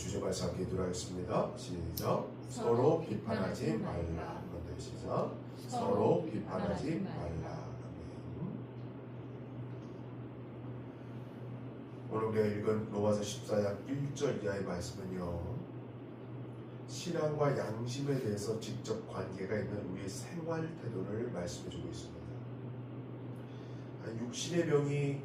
주제 말씀 함께 하겠습니다. 시작. 서로 비판하지 말라. 한번더 시작. 서로 비판하지 말라. 오늘 우리가 읽은 로마서 14장 1절 이하의 말씀은요. 신앙과 양심에 대해서 직접 관계가 있는 우리의 생활 태도를 말씀해주고 있습니다. 아, 육신의 병이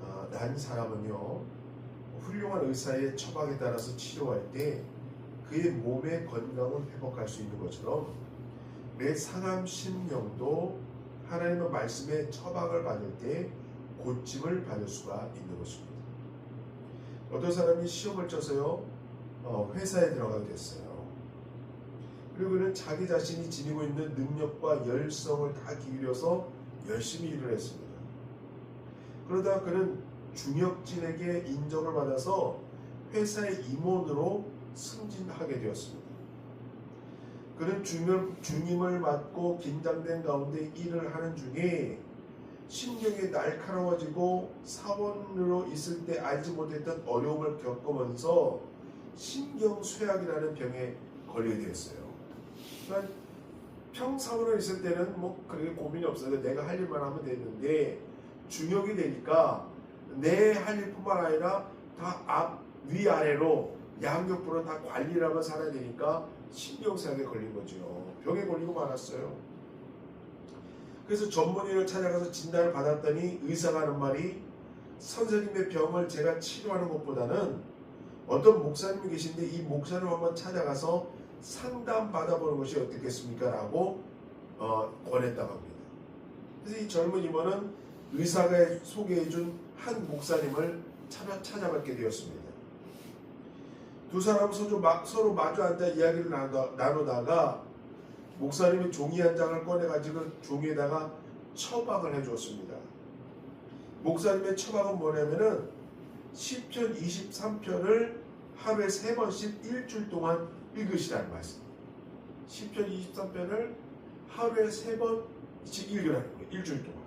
어, 난 사람은요 훌륭한 의사의 처방에 따라서 치료할 때 그의 몸의 건강을 회복할 수 있는 것처럼 내 상함 심령도 하나님의 말씀에 처방을 받을 때 고침을 받을 수가 있는 것입니다. 어떤 사람이 시험을 쳐서요 어, 회사에 들어가게 됐어요. 그리고 그는 자기 자신이 지니고 있는 능력과 열성을 다 기울여서 열심히 일을 했습니다. 그러다 그는 중역진에게 인정을 받아서 회사의 임원으로 승진하게 되었습니다. 그는 중임, 중임을 맡고 긴장된 가운데 일을 하는 중에 신경이 날카로워지고 사원으로 있을 때 알지 못했던 어려움을 겪으면서 신경쇠약이라는 병에 걸리게 되었어요. 평사원으로 있을 때는 뭐 그렇게 고민이 없어요. 내가 할 일만 하면 되는데 중역이 되니까 내 할 일뿐만 아니라 다 앞, 위, 아래로 양옆으로 다 관리를 하며 살아야 되니까 신경쇠약에 걸린 거죠. 병에 걸리고 말았어요. 그래서 전문의를 찾아가서 진단을 받았더니 의사가 하는 말이 선생님의 병을 제가 치료하는 것보다는 어떤 목사님이 계신데 이 목사님 한번 찾아가서 상담 받아보는 것이 어떻겠습니까? 라고 어, 권했다고 합니다. 그래서 이 젊은 이모는 의사가 소개해준 한 목사님을 찾아, 찾아뵙게 되었습니다. 두 사람 서로, 마주 앉아 이야기를 나누, 나누다가 목사님이 종이 한 장을 꺼내가지고 종이에다가 처방을 해주었습니다. 목사님의 처방은 뭐냐면은 10편 23편을 하루에 세 번씩 일주일 동안 읽으시라는 말씀. 10편 23편을 하루에 세 번씩 읽으라는 거예요. 일주일 동안.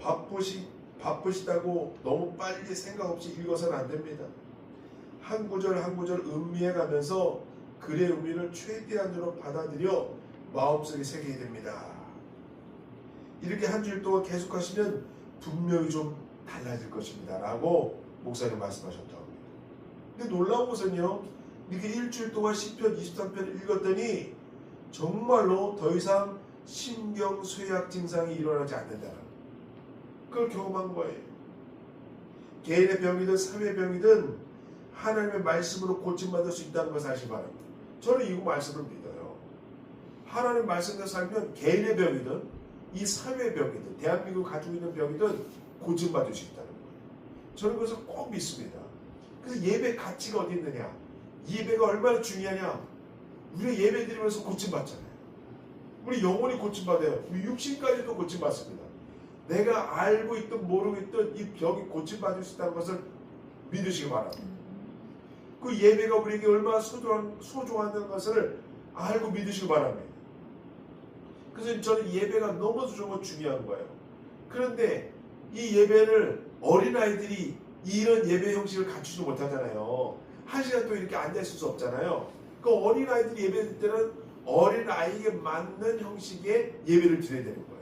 바쁘시, 바쁘시다고 너무 빨리 생각 없이 읽어서는 안 됩니다. 한 구절 한 구절 음미해 가면서 글의 의미를 최대한으로 받아들여 마음속에 새기게 됩니다. 이렇게 한 주일 동안 계속 하시면 분명히 좀 달라질 것입니다. 라고 목사님 말씀하셨다고 합니다. 근데 놀라운 것은요. 이렇게 일주일 동안 10편, 23편을 읽었더니 정말로 더 이상 신경 쇠약 증상이 일어나지 않는다는 그걸 경험한 거예요. 개인의 병이든 사회 병이든 하나님의 말씀으로 고침받을 수 있다는 것을 아시기 바랍니다. 저는 이 말씀을 믿어요. 하나님 말씀대로 살면 개인의 병이든 이 사회 병이든 대한민국 가지고 있는 병이든 고침받을 수 있다는 거예요. 저는 그것을 꼭 믿습니다. 그래서 예배 가치가 어디 있느냐? 예배가 얼마나 중요하냐? 우리 예배 드리면서 고침받잖아요. 우리 영혼이 고침받아요. 우리 육신까지도 고침받습니다. 내가 알고 있든 모르고 있든 이 병이 고침받을 수 있다는 것을 믿으시기 바랍니다. 그 예배가 우리에게 얼마나 소중한, 소중한 것을 알고 믿으시기 바랍니다. 그래서 저는 예배가 너무 너무 중요한 거예요. 그런데 이 예배를 어린아이들이 이런 예배 형식을 갖추지 못하잖아요. 한 시간 또 이렇게 앉아있을 수 없잖아요. 그 어린아이들이 예배 드릴 때는 어린아이에게 맞는 형식의 예배를 드려야 되는 거예요.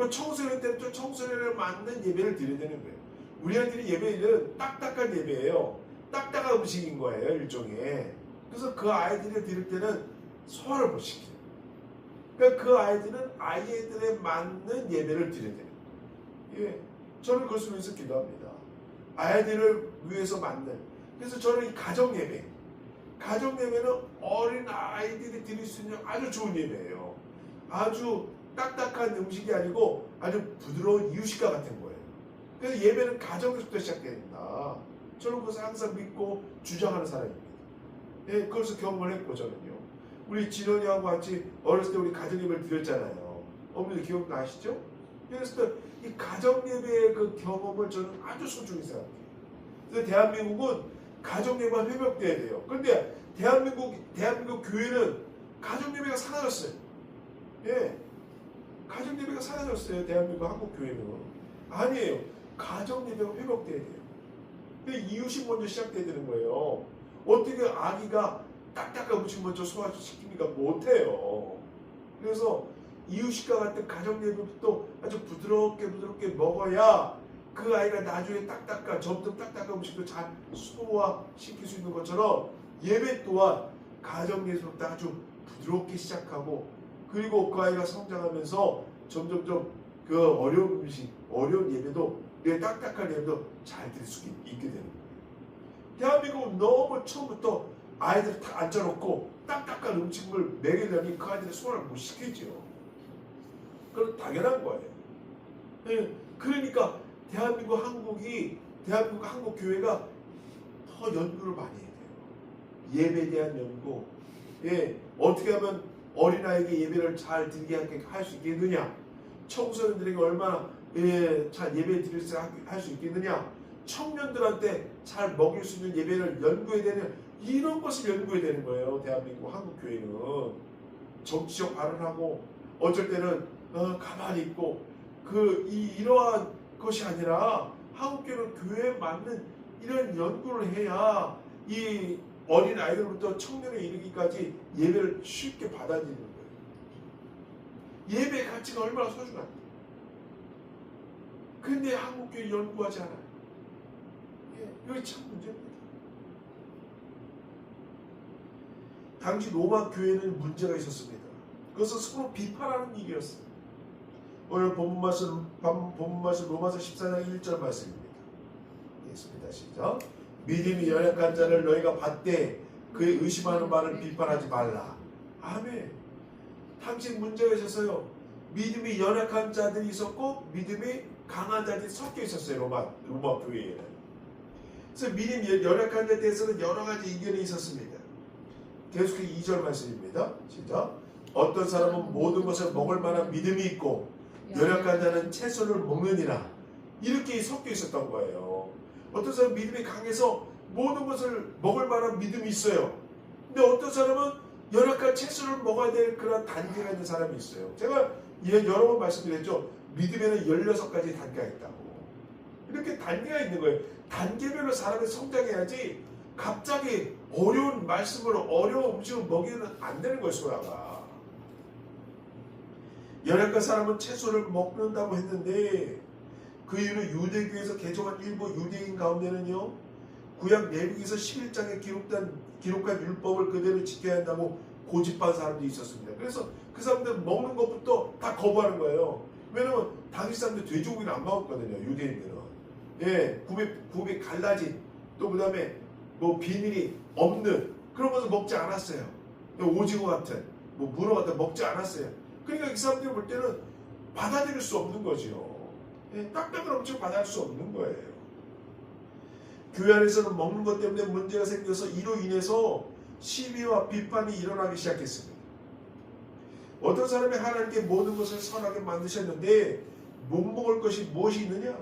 그 청소년 때는 또 청소년에 맞는 예배를 드려야 되는 거예요. 우리 아이들이 예배는 딱딱한 예배예요. 딱딱한 음식인 거예요, 일종의. 그래서 그 아이들이 드릴 때는 소화를 못 시켜요. 그러니까 그 아이들은 아이들에 맞는 예배를 드려야 돼요. 예. 저는 그것을 위해서 기도합니다. 아이들을 위해서 맞는. 그래서 저는 이 가정 예배. 가정 예배는 어린 아이들이 드릴 수 있는 아주 좋은 예배예요. 아주 딱딱한 음식이 아니고 아주 부드러운 이유식과 같은 거예요. 그래서 예배는 가정에서부터 시작됩니다. 저는 그것을 항상 믿고 주장하는 사람입니다. 예, 그것을 경험을 했고 저는요. 우리 진원이하고 같이 어렸을 때 우리 가정 예배를 드렸잖아요. 어머니들 기억나시죠? 그래서 이 가정 예배의 그 경험을 저는 아주 소중히 생각해요. 그래서 대한민국은 가정 예배가 회복돼야 돼요. 그런데 대한민국 대한민국 교회는 가정 예배가 사라졌어요. 예, 가정 예배가 사라졌어요. 대한민국 한국 교회는 아니에요. 가정 예배가 회복돼야 돼요. 근데 이웃이 먼저 시작돼야 되는 거예요. 어떻게 아기가 딱딱한 음식 먼저 소화시킵니까? 못해요. 그래서 이유식과 같은 가정 예배부터 아주 부드럽게 부드럽게 먹어야 그 아이가 나중에 딱딱한 점점 딱딱한 음식도 잘 소화시킬 수 있는 것처럼 예배 또한 가정 예배부터 아주 부드럽게 시작하고 그리고 그 아이가 성장하면서 점점점 그 어려운 음식, 어려운 예배도 내 딱딱한 예배도 잘될수 있게 되는 거예요. 대한민국은 너무 처음부터 아이들 다 앉혀놓고 딱딱한 음식을 먹이려니 그 아이들의 소화를 못 시키죠. 그건 당연한 거예요. 예, 그러니까 대한민국 한국이 대한민국 한국 교회가 더 연구를 많이 해야 돼요. 예배에 대한 연구. 예, 어떻게 하면 어린아이에게 예배를 잘 드리게 할 수 있겠느냐? 청소년들에게 얼마나 예, 잘 예배 드릴 수 할 수 있겠느냐? 청년들한테 잘 먹일 수 있는 예배를 연구해야 되는 이런 것을 연구해야 되는 거예요. 대한민국 한국 교회는 정치적 발언하고 어쩔 때는 어, 가만히 있고 그 이, 이러한 것이 아니라 한국 교회는 교회에 맞는 이런 연구를 해야 이 어린 아이들부터 청년에 이르기까지 예배를 쉽게 받아들이는 거예요. 예배 가치가 얼마나 소중한데. 근데 한국 교회 연구하지 않아요. 예, 이게 참 문제입니다. 당시 로마 교회는 문제가 있었습니다. 그것은 서로 비판하는 일이었어요. 오늘 본문 말씀, 본- 본문 말씀 로마서 14장 1절 말씀입니다. 읽겠습니다. 시작. 믿음이 연약한 자를 너희가 받되 그의 의심하는 말을 비판하지 말라. 아멘. 당시 문제가 있었어요. 믿음이 연약한 자들이 있었고 믿음이 강한 자들이 섞여 있었어요. 로마 로마 교회에는. 그래서 믿음 연약한 자에 대해서는 여러 가지 의견이 있었습니다. 계속해서 2절 말씀입니다. 시작. 어떤 사람은 모든 것을 먹을 만한 믿음이 있고 연약한 자는 채소를 먹느니라 이렇게 섞여 있었던 거예요. 어떤 사람은 믿음이 강해서 모든 것을 먹을 만한 믿음이 있어요. 근데 어떤 사람은 연약한 채소를 먹어야 될 그런 단계가 있는 사람이 있어요. 제가 예, 여러 번 말씀드렸죠. 믿음에는 16가지 단계가 있다고. 이렇게 단계가 있는 거예요. 단계별로 사람이 성장해야지 갑자기 어려운 말씀을 어려운 음식을 먹이면 안 되는 거예요, 소라가. 연약한 사람은 채소를 먹는다고 했는데 그 이유는 유대교에서 개종한 일부 유대인 가운데는요 구약 내국에서 11장에 기록된 기록한 율법을 그대로 지켜야 한다고 고집한 사람도 있었습니다. 그래서 그 사람들 먹는 것부터 다 거부하는 거예요. 왜냐면 당시 사람들 돼지고기를 안 먹었거든요. 유대인들은. 예, 굽에 굽에 갈라진 또 그 다음에 뭐 비밀이 없는 그런 것을 먹지 않았어요. 오징어 같은 뭐 문어 같은 거 먹지 않았어요. 그러니까 이 사람들이 볼 때는 받아들일 수 없는. 예, 딱딱한 음식 받아들일 수 없는 거예요. 교회 안에서는 먹는 것 때문에 문제가 생겨서 이로 인해서 시비와 비판이 일어나기 시작했습니다. 어떤 사람이 하나님께 모든 것을 선하게 만드셨는데 못 먹을 것이 무엇이 있느냐?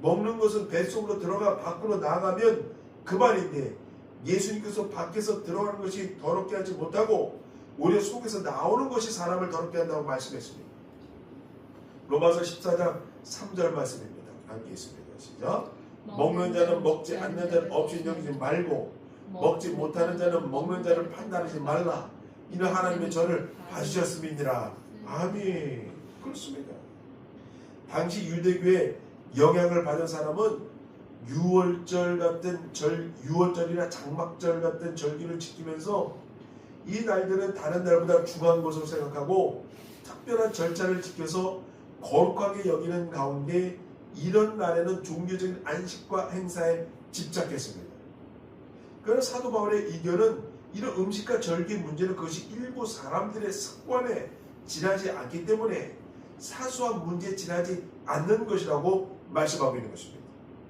먹는 것은 뱃속으로 들어가 밖으로 나가면 그만인데 예수님께서 밖에서 들어가는 것이 더럽게 하지 못하고 오히려 속에서 나오는 것이 사람을 더럽게 한다고 말씀했습니다. 로마서 14장 3절 말씀입니다. 함께 있습니다. 시작. 먹는 자는 먹지 않는 자는 없이 여기지 말고 먹지 못하는 자는 먹는 자를 판단하지 말라. 이는 하나님의 저를 봐주셨음이니라. 아멘. 그렇습니다. 당시 유대교의 영향을 받은 사람은 유월절 같은 절, 유월절이나 장막절 같은 절기를 지키면서 이 날들은 다른 날보다 중요한 것으로 생각하고 특별한 절차를 지켜서 거룩하게 여기는 가운데 이런 날에는 종교적인 안식과 행사에 집착했습니다. 그러나 사도 바울의 이견은 이런 음식과 절기 문제는 그것이 일부 사람들의 습관에 지나지 않기 때문에 사소한 문제에 지나지 않는 것이라고 말씀하고 있는 것입니다.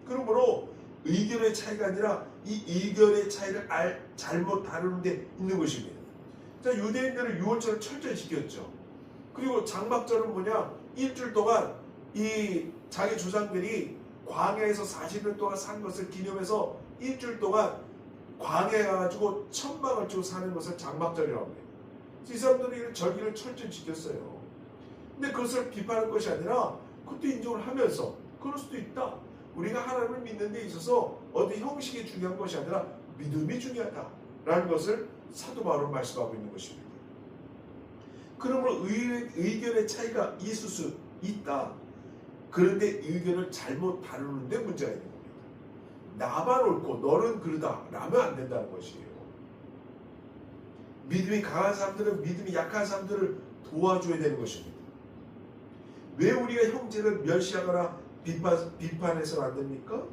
그러므로 의견의 차이가 아니라 이 의견의 차이를 알, 잘못 다루는 데 있는 것입니다. 자, 유대인들은 유월절을 철저히 지켰죠. 그리고 장막절은 뭐냐? 일주일 동안 이 자기 조상들이 광야에서 40년 동안 산 것을 기념해서 일주일 동안 광야에 가가지고 천막을 치고 사는 것을 장막절이라고 합니다. 이 사람들이 이 절기를 철저히 지켰어요. 근데 그것을 비판할 것이 아니라 그것도 인정을 하면서 그럴 수도 있다. 우리가 하나님을 믿는 데 있어서 어떤 형식이 중요한 것이 아니라 믿음이 중요하다라는 것을 사도 바울은 말씀하고 있는 것입니다. 그러므로 의, 의견의 차이가 있을 수 있다. 그런데 의견을 잘못 다루는데 문제가 있는 겁니다. 나만 옳고 너는 그러다 라면 안 된다는 것이에요. 믿음이 강한 사람들은 믿음이 약한 사람들을 도와줘야 되는 것입니다. 왜 우리가 형제를 멸시하거나 비판, 비판해서는 안 됩니까?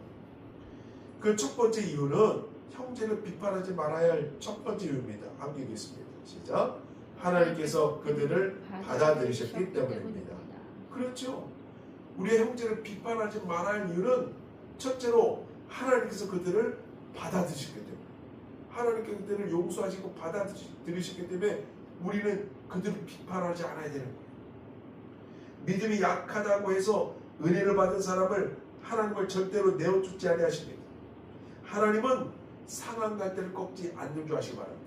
그 첫 번째 이유는 형제를 비판하지 말아야 할 첫 번째 이유입니다. 함께 읽겠습니다. 시작. 하나님께서 그들을 받아들이셨기 때문입니다. 그렇죠. 우리의 형제를 비판하지 말아야 할 이유는 첫째로 하나님께서 그들을 받아들이셨기 때문에 하나님께서 그들을 용서하시고 받아들이셨기 때문에 우리는 그들을 비판하지 않아야 되는 거예요. 믿음이 약하다고 해서 은혜를 받은 사람을 하나님을 절대로 내어주지 아니하십니다. 하나님은 상한 갈대를 꺾지 않는 줄 아시기 바랍니다.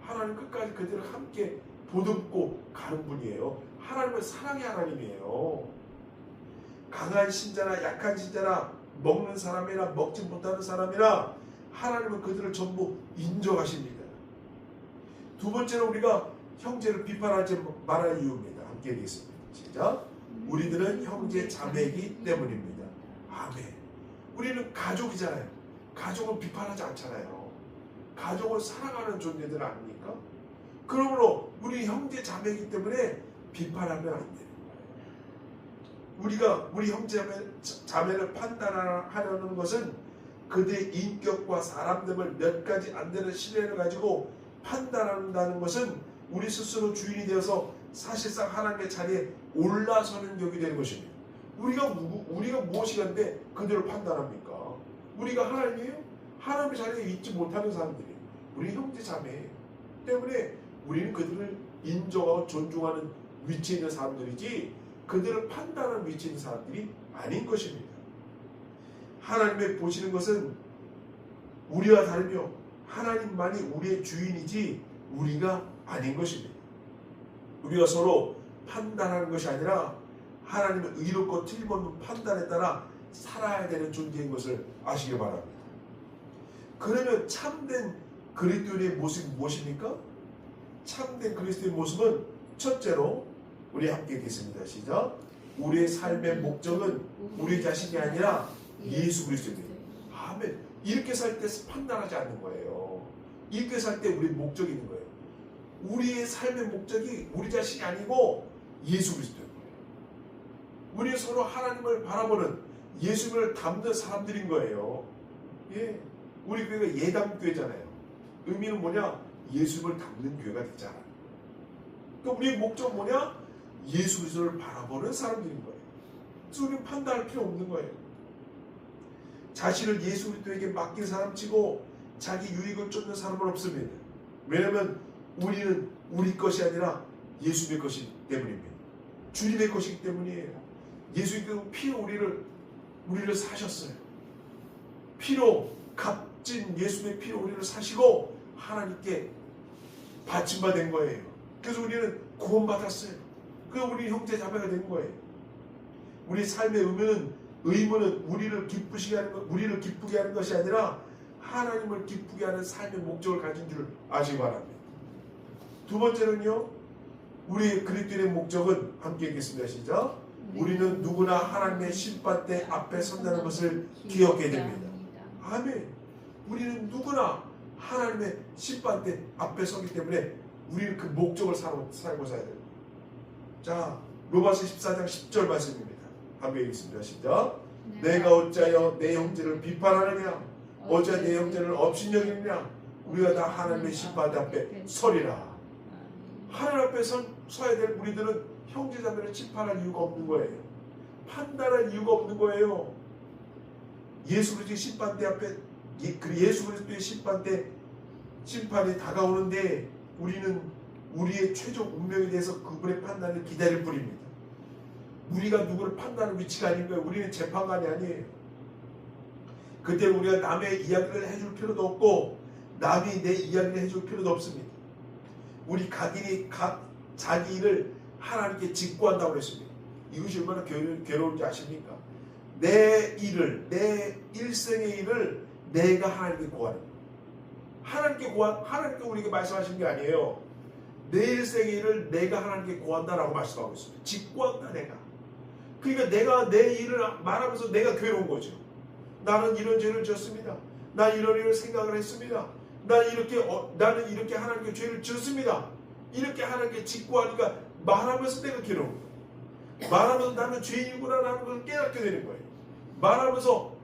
하나님 끝까지 그들을 함께 보듬고 가는 분이에요. 하나님은 사랑의 하나님이에요. 강한 신자나 약한 신자나 먹는 사람이나 먹지 못하는 사람이나 하나님은 그들을 전부 인정하십니다. 두 번째로 우리가 형제를 비판하지 말아야 할 이유입니다. 함께 읽겠습니다. 시작. 우리들은 형제 자매이기 때문입니다. 아멘. 우리는 가족이잖아요. 가족은 비판하지 않잖아요. 가족은 사랑하는 존재들 아닙니까? 그러므로 우리 형제 자매이기 때문에 비판하면 안 거예요. 우리가 우리 형제 자매, 자매 를 판단하려는 것은 그들의 인격과 사람됨을 몇 가지 안 되는 신뢰를 가지고 판단한다는 것은 우리 스스로 주인이 되어서 사실상 하나님의 자리에 올라서는 격이 되는 것입니다. 우리가 우리가 무엇이간데 그들을 판단합니까? 우리가 하나님이에요? 하나님의 자리에 있지 못하는 사람들이 우리 형제 자매 때문에 우리는 그들을 인정하고 존중하는 위치에 있는 사람들이지 그들을 판단하는 위치에 있는 사람들이 아닌 것입니다. 하나님의 보시는 것은 우리와 다르며 하나님만이 우리의 주인이지 우리가 아닌 것입니다. 우리가 서로 판단하는 것이 아니라 하나님의 의롭고 틀림없는 판단에 따라 살아야 되는 존재인 것을 아시기 바랍니다. 그러면 참된 그리스도인의 모습이 무엇입니까? 참된 그리스도의 모습은 첫째로 우리 함께 읽겠습니다. 시작. 우리의 삶의 목적은 우리 자신이 아니라 예수 그리스도입니다. 아멘. 이렇게 살 때 판단하지 않는 거예요. 이렇게 살 때 우리 목적이 있는 거예요. 우리의 삶의 목적이 우리 자신이 아니고 예수 그리스도인 거예요. 우리 서로 하나님을 바라보는 예수를 담는 사람들인 거예요. 예. 우리 교회가 예담교회잖아요. 의미는 뭐냐? 예수를 담는 교회가 됐잖아. 그러니까 우리의 목적은 뭐냐? 예수 그리스도를 바라보는 사람들인 거예요. 그래서 우리는 판단할 필요 없는 거예요. 자신을 예수 그리스도에게 맡긴 사람치고 자기 유익을 쫓는 사람은 없습니다. 왜냐하면 우리는 우리 것이 아니라 예수님의 것이기 때문입니다. 주님의 것이기 때문이에요. 예수님께서 피로 우리를 우리를 사셨어요. 피로 값 진 예수님의 피로 우리를 사시고 하나님께 바침받은 거예요. 그래서 우리는 구원받았어요. 그 우리 형제 자매가 된 거예요. 우리 삶의 의무는 의무는 우리를 기쁘시게 하는 것, 우리를 기쁘게 하는 것이 아니라 하나님을 기쁘게 하는 삶의 목적을 가진 줄 아시기 바랍니다. 두 번째는요, 우리 그리스도의 목적은 함께 읽겠습니다. 시작. 우리는 누구나 하나님의 심판대 앞에 선다는 것을 기억해야 됩니다. 아멘. 우리는 누구나 하나님의 심판대 앞에 서기 때문에 우리는 그 목적을 살고, 살고 살아야 됩니다. 자, 로마서 14장 10절 말씀입니다. 함께 읽겠습니다. 시작. 내가 어찌하여 내 형제를 비판하느냐? 어찌하여 내 형제를 업신여기느냐? 우리가 다 하나님의 심판 앞에 서리라. 하나님 앞에 서, 서야 될 우리들은 형제자매를 심판할 이유가 없는 거예요. 판단할 이유가 없는 거예요. 예수 그리스도의 심판대 앞에 예- 그 예수 그리스도의 심판대 심판이 다가오는데 우리는 우리의 최종 운명에 대해서 그분의 판단을 기다릴 뿐입니다. 우리가 누구를 판단하는 위치가 아닌 거예요. 우리는 재판관이 아니에요. 그때 우리가 남의 이야기를 해줄 필요도 없고 남이 내 이야기를 해줄 필요도 없습니다. 우리 각인이 각 자기 일을 하나님께 직구한다고 했습니다. 이것이 얼마나 괴로, 괴로운지 아십니까? 내 일을 내 일생의 일을 내가 하나님께 구하는. 하나님께 구한 하나님께 우리에게 말씀하신 게 아니에요. 내 일생일을 내가 하나님께 구한다라고 말씀하고 있습니다. 직구한다 내가. 그러니까 내가 내 일을 말하면서 내가 괴로운 거죠. 나는 이런 죄를 지었습니다. 나 이런 일을 생각을 했습니다. 나 이렇게 어, 나는 이렇게 하나님께 죄를 지었습니다. 이렇게 하나님께 직구하니까 말하면서 내가 괴로운. 말하면서 나는 죄인이구나라는 걸 깨닫게 되는 거예요. 말하면서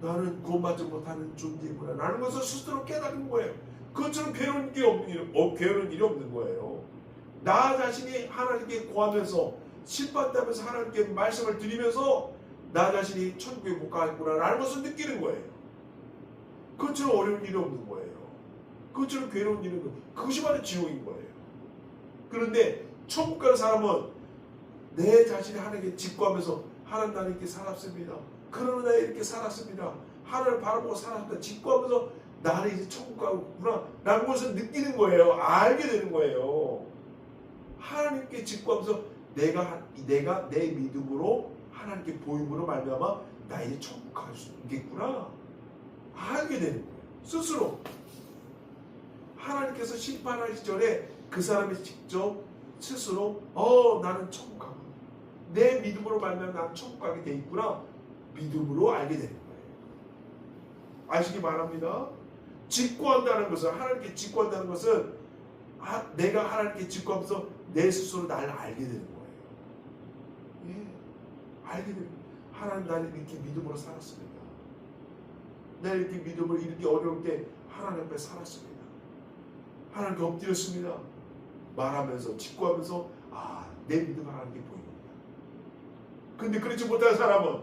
나는 구원받지 못하는 존재구나 라는 것을 스스로 깨닫는 거예요. 그것처럼 괴로운 일이 없는, 일, 어, 괴로운 일이 없는 거예요. 나 자신이 하나님께 구하면서 심판되면서 하나님께 말씀을 드리면서 나 자신이 천국에 못 가겠구나 라는 것을 느끼는 거예요. 그것처럼 어려운 일이 없는 거예요. 그것처럼 괴로운 일은 그것이 바로 지옥인 거예요. 그런데 천국 가는 사람은 내 자신이 하나님께 직구하면서 하나님 이렇게 살았습니다. 그러나 나 이렇게 살았습니다. 하나님을 바라보고 살았습니다. 직구하면서 나는 이제 천국 가구나 라는 것을 느끼는 거예요. 알게 되는 거예요. 하나님께 직구하면서 내가 내가 내 믿음으로 하나님께 보임으로 말미암아 나 이제 천국 갈 수 있겠구나 알게 되는 거예요. 스스로 하나님께서 심판하기 전에 그 사람이 직접 스스로 어 나는 천국 가고 내 믿음으로 말미암아 나는 천국 가게 돼 있구나 믿음으로 알게 되는 거예요. 아시기 바랍니다. 직구한다는 것은 하나님께 직구한다는 것은 아, 내가 하나님께 직구하면서 내 스스로 나를 알게 되는 거예요. 예, 알게 됩니다. 하나님 나는 이렇게 믿음으로 살았습니다. 내가 이렇게 믿음을 이렇게 어려울 때 하나님 앞에 살았습니다. 하나님께 엎드렸습니다. 말하면서 직구하면서 아 내 믿음을 하나님께 보입니다. 근데 그렇지 못한 사람은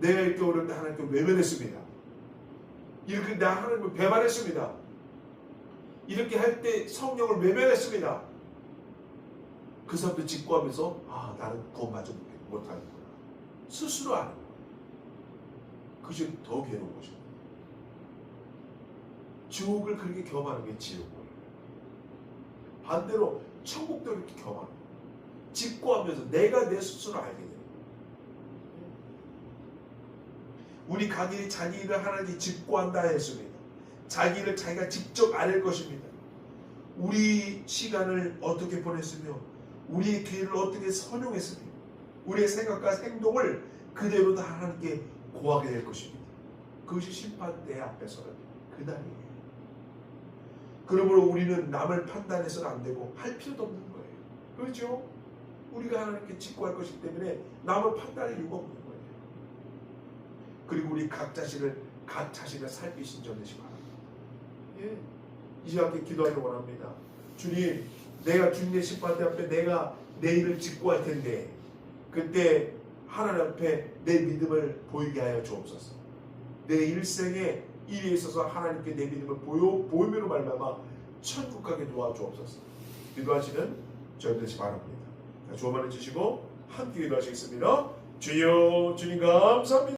내가 이렇게 어려울 때 하나님께 외면했습니다. 이렇게 나 하나님을 배반했습니다. 이렇게 할 때 성령을 외면했습니다. 그 사람도 직구하면서 아 나는 구원받지 못하는구나. 스스로 아는 거예요. 그것이 더 괴로운 것입니다. 지옥을 그렇게 경험하는 게 지옥이에요. 반대로 천국도 이렇게 경험하는 거예요. 직구하면서 내가 내 스스로 알게 돼요. 우리 각인이 자기 일을 하나님께 직구한다 했습니다. 자기 일을 자기가 직접 알 것입니다. 우리 시간을 어떻게 보냈으며 우리의 기회를 어떻게 선용했으며 우리의 생각과 행동을 그대로 다 하나님께 고하게 될 것입니다. 그것이 심판대 앞에서는 그날이에요. 그러므로 우리는 남을 판단해서는 안 되고 할 필요도 없는 거예요. 그렇죠? 우리가 하나님께 직구할 것이기 때문에 남을 판단할 이유가 없는 거예요. 그리고 우리 각 자신을 각 자신을 살피신 점 되시 바랍니다. 예. 이 시간에 기도하기 원합니다. 주님, 내가 주님의 심판대 앞에 내가 내 일을 직구할 텐데 그때 하나님 앞에 내 믿음을 보이게 하여 주옵소서. 내 일생에 일에 있어서 하나님께 내 믿음을 보여 보임으로 말미암아 천국 가게 도와주옵소서. 기도하시는 저희 되시 바랍니다. 자, 주어만해 주시고 함께 기도하시겠습니다. 주여 주님 감사합니다.